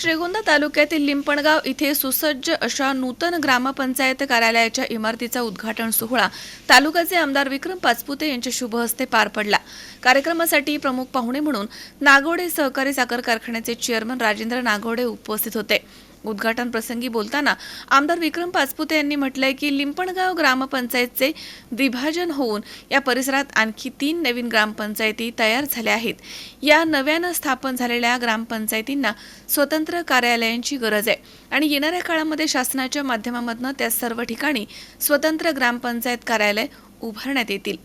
श्रीगोंदा तालुक्यातील लिंपणगाव इथे सुसज्ज अशा नूतन ग्रामपंचायत कार्यालयाच्या इमारतीचा उद्घाटन सोहळा तालुक्याचे आमदार विक्रम पाचपुते यांच्या शुभ हस्ते पार पडला. कार्यक्रमासाठी प्रमुख पाहुणे म्हणून नागोडे सहकारी साखर कारखान्याचे चेअरमन राजेंद्र नागोडे उपस्थित होते. उद्घाटन प्रसंगी बोलताना आमदार विक्रम पाचपुते यांनी म्हटलंय की लिंपणगाव ग्रामपंचायतचे विभाजन होऊन या परिसरात आणखी तीन नवीन ग्रामपंचायती तयार झाल्या आहेत. या नव्यानं स्थापन झालेल्या ग्रामपंचायतींना स्वतंत्र कार्यालयांची गरज आहे आणि येणाऱ्या काळामध्ये शासनाच्या माध्यमामधनं त्या सर्व ठिकाणी स्वतंत्र ग्रामपंचायत कार्यालय उभारण्यात येतील.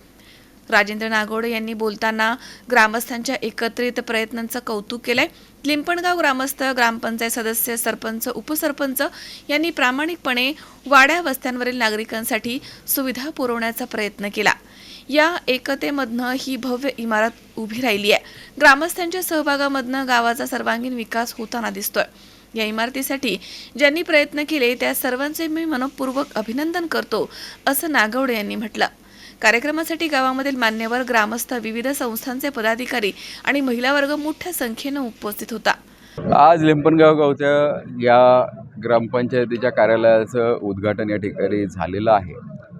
राजेंद्र नागोडे यांनी बोलताना ग्रामस्थांच्या एकत्रित प्रयत्नांचं कौतुक केलंय. लिंपणगाव ग्रामस्थ ग्रामपंचायत सदस्य सरपंच उपसरपंच यांनी प्रामाणिकपणे वाड्या वस्त्यांवरील नागरिकांसाठी सुविधा पुरवण्याचा प्रयत्न केला. या एकतेमधनं ही भव्य इमारत उभी राहिली आहे. ग्रामस्थांच्या सहभागामधनं गावाचा सर्वांगीण विकास होताना दिसतोय. या इमारतीसाठी ज्यांनी प्रयत्न केले त्या सर्वांचे मी मनपूर्वक अभिनंदन करतो असं नागवडे यांनी म्हटलं. कार्यक्रमासाठी गावामधील मान्यवर ग्रामस्थ विविध संस्थांचे पदाधिकारी आणि महिला वर्ग मोठ्या संख्येनं उपस्थित होता. आज लिंपणगाव गावच्या या ग्रामपंचायतीच्या कार्यालयाचं उद्घाटन या ठिकाणी झालेलं आहे.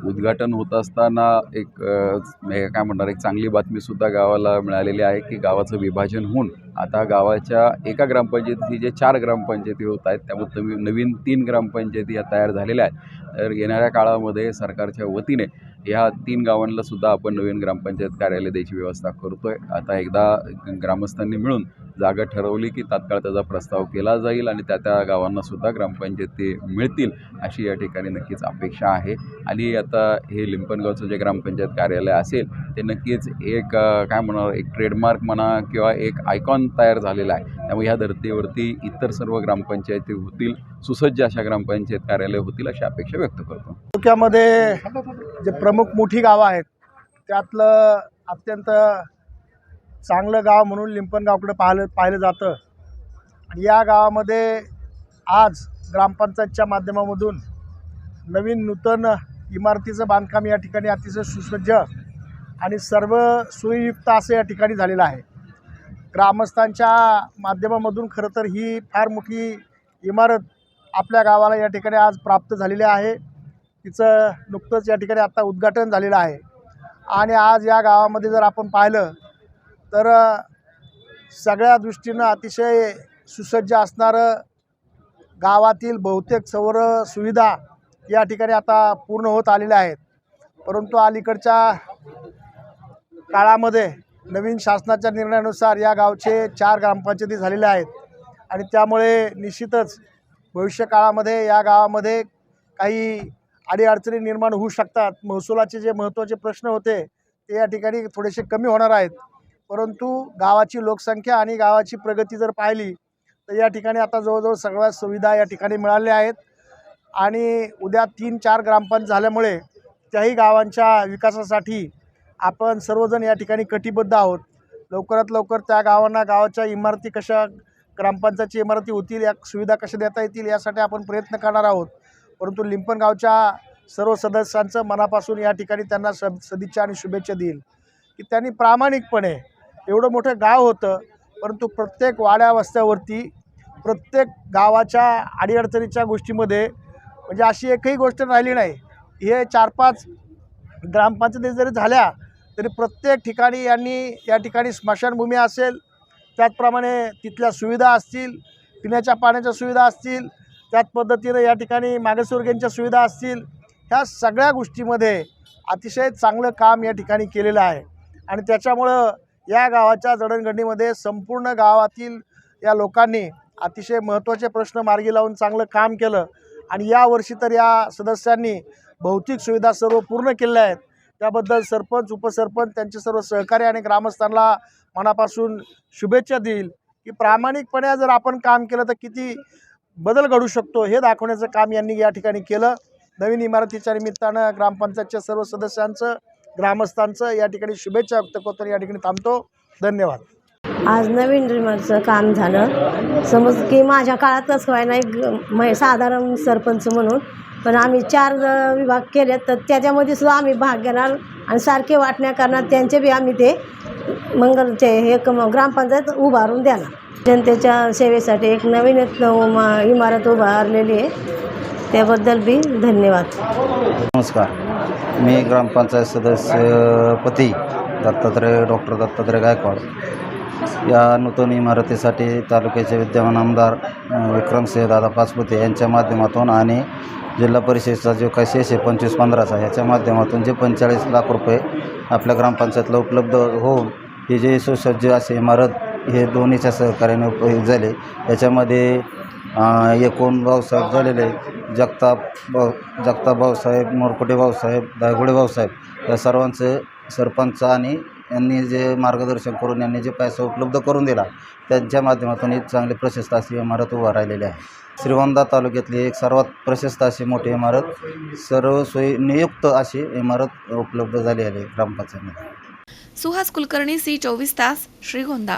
उद्घाटन होत असताना एक काय म्हणणार एक चांगली बातमीसुद्धा गावाला मिळालेली आहे की गावाचं विभाजन होऊन आता गावाच्या एका ग्रामपंचायती जे चार ग्रामपंचायती होत आहेत त्यामुळे नवीन नवीन तीन ग्रामपंचायती या तयार झालेल्या आहेत. तर येणाऱ्या काळामध्ये सरकारच्या वतीने ह्या तीन गावांना सुद्धा आपण नवीन ग्रामपंचायत कार्यालय द्यायची व्यवस्था करतोय. आता एकदा ग्रामस्थांनी मिळून जागा ठरवली की तात्काळ त्याचा प्रस्ताव केला जाईल आणि त्या त्या गावांना सुद्धा ग्रामपंचायती मिळतील अशी या ठिकाणी नक्कीच अपेक्षा आहे. आणि आता हे लिंपणगावचं जे ग्रामपंचायत कार्यालय असेल ते नक्कीच एक काय म्हणणार एक ट्रेडमार्क म्हणा किंवा एक आयकॉन तयार झालेला आहे. त्यामुळे ह्या धर्तीवरती इतर सर्व ग्रामपंचायती होतील सुसज्ज अशा ग्रामपंचायत कार्यालय होतील अशी अपेक्षा व्यक्त करतो. तालुक्यामध्ये जे प्रमुख मोठी गावं आहेत त्यातलं अत्यंत चांगलं गाव म्हणून लिंपणगावकडे पाहिलं पाहिलं जातं. आणि या गावामध्ये आज ग्रामपंचायतच्या माध्यमामधून नवीन नूतन इमारतीचं बांधकाम या ठिकाणी अतिशय सुसज्ज आणि सर्व सोयीयुक्त असं या ठिकाणी झालेलं आहे. ग्रामस्थांच्या माध्यमामधून खरं तर ही फार मोठी इमारत आपल्या गावाला या ठिकाणी आज प्राप्त झालेली आहे. तिचं नुकतंच या ठिकाणी आत्ता उद्घाटन झालेलं आहे. आणि आज या गावामध्ये जर आपण पाहिलं तर सगळ्या दृष्टीनं अतिशय सुसज्ज असणारं गावातील बहुतेक सौर सुविधा या ठिकाणी आता पूर्ण होत आलेल्या आहेत. परंतु अलीकडच्या काळामध्ये नवीन शासनाच्या निर्णयानुसार या गावचे चार ग्रामपंचायती झालेल्या आहेत आणि त्यामुळे निश्चितच भविष्य काळामध्ये या गावामध्ये काही अडीअडचणी निर्माण होऊ शकतात. महसुलाचे जे महत्त्वाचे प्रश्न होते ते या ठिकाणी थोडेसे कमी होणार आहेत. परंतु गावाची लोकसंख्या आणि गावाची प्रगती जर पाहिली तर या ठिकाणी आता जवळजवळ सगळ्या सुविधा या ठिकाणी मिळाल्या आहेत. आणि उद्या तीन चार ग्रामपंच झाल्यामुळे त्याही गावांच्या विकासासाठी आपण सर्वजण या ठिकाणी कटिबद्ध आहोत. लवकरात लवकर त्या गावांना गावाच्या इमारती कशा ग्रामपंचायतची इमारती होतील या सुविधा कशा देता येतील यासाठी आपण प्रयत्न करणार आहोत. परंतु लिंपणगावच्या सर्व सदस्यांचं मनापासून या ठिकाणी त्यांना स सदिच्छा आणि शुभेच्छा देईल की त्यांनी प्रामाणिकपणे एवढं मोठं गाव होतं परंतु प्रत्येक वाड्या वस्त्यावरती प्रत्येक गावाच्या अडीअडचणीच्या गोष्टीमध्ये म्हणजे अशी एकही गोष्ट राहिली नाही. हे चार पाच ग्रामपंचायती जरी झाल्या तरी प्रत्येक ठिकाणी यांनी या ठिकाणी स्मशानभूमी असेल त्याचप्रमाणे तिथल्या सुविधा असतील पिण्याच्या पाण्याच्या सुविधा असतील त्याच पद्धतीनं या ठिकाणी मागासवर्गीयांच्या सुविधा असतील ह्या सगळ्या गोष्टीमध्ये अतिशय चांगलं काम या ठिकाणी केलेलं आहे. आणि त्याच्यामुळं या गावाच्या जडणघडणीमध्ये संपूर्ण गावातील या लोकांनी अतिशय महत्त्वाचे प्रश्न मार्गी लावून चांगलं काम केलं. आणि यावर्षी तर या सदस्यांनी भौतिक सुविधा सर्व पूर्ण केल्या आहेत. त्याबद्दल सरपंच उपसरपंच त्यांचे सर्व सहकारी आणि ग्रामस्थांना मनापासून शुभेच्छा देईल की प्रामाणिकपणे जर आपण काम केलं तर किती बदल घडू शकतो हे दाखवण्याचं काम यांनी या ठिकाणी केलं. नवीन इमारतीच्या निमित्तानं ग्रामपंचायतच्या सर्व सदस्यांचं ग्रामस्थांचं या ठिकाणी शुभेच्छा व्यक्त करतो या ठिकाणी थांबतो. धन्यवाद. आज नवीन रिमरचं काम झालं. समज की माझ्या काळातच एक मै साधारण सरपंच म्हणून. पण आम्ही चार विभाग केले तर त्याच्यामध्ये सुद्धा आम्ही भाग घेणार आणि सारखे वाटण्या करणार. त्यांचे बी आम्ही ते मंगल ते हे कम ग्रामपंचायत उभारून देणार. जनतेच्या सेवेसाठी एक नवीन इमारत उभारलेली आहे. त्याबद्दल बी धन्यवाद. नमस्कार. मी ग्रामपंचायत सदस्य पती दत्तात्रय डॉक्टर दत्तात्रय गायकवाड. या नूतन इमारतीसाठी तालुक्याचे विद्यमान आमदार विक्रमसिंह दादा पाचपुते यांच्या माध्यमातून आणि जिल्हा परिषदेचा जो काही शेष आहे पंचवीस पंधराचा ह्याच्या माध्यमातून जे पंचेचाळीस लाख रुपये आपल्या ग्रामपंचायतला उपलब्ध होऊन ही जे सुसज्ज असे इमारत हे दोन्हीच्या सहकार्याने उपयोग झाले याच्यामध्ये एकूण भाऊसाहेब झालेले जगताप भाऊ जगताप भाऊसाहेब मोरकुटे भाऊसाहेब दायगुडे भाऊसाहेब या सर्वांचे सरपंच आणि यांनी जे मार्गदर्शन करून यांनी जे पैसा उपलब्ध करून दिला त्यांच्या माध्यमातून एक चांगली प्रशस्त अशी इमारत उभा राहिलेली आहे. श्रीगोंदा तालुक्यातली एक सर्वात प्रशस्त अशी मोठी इमारत सर्व सोयी नियुक्त अशी इमारत उपलब्ध झाली आहे ग्रामपंचायतीमध्ये. सुहास कुलकर्णी सी चोवीस तास श्रीगोंदा.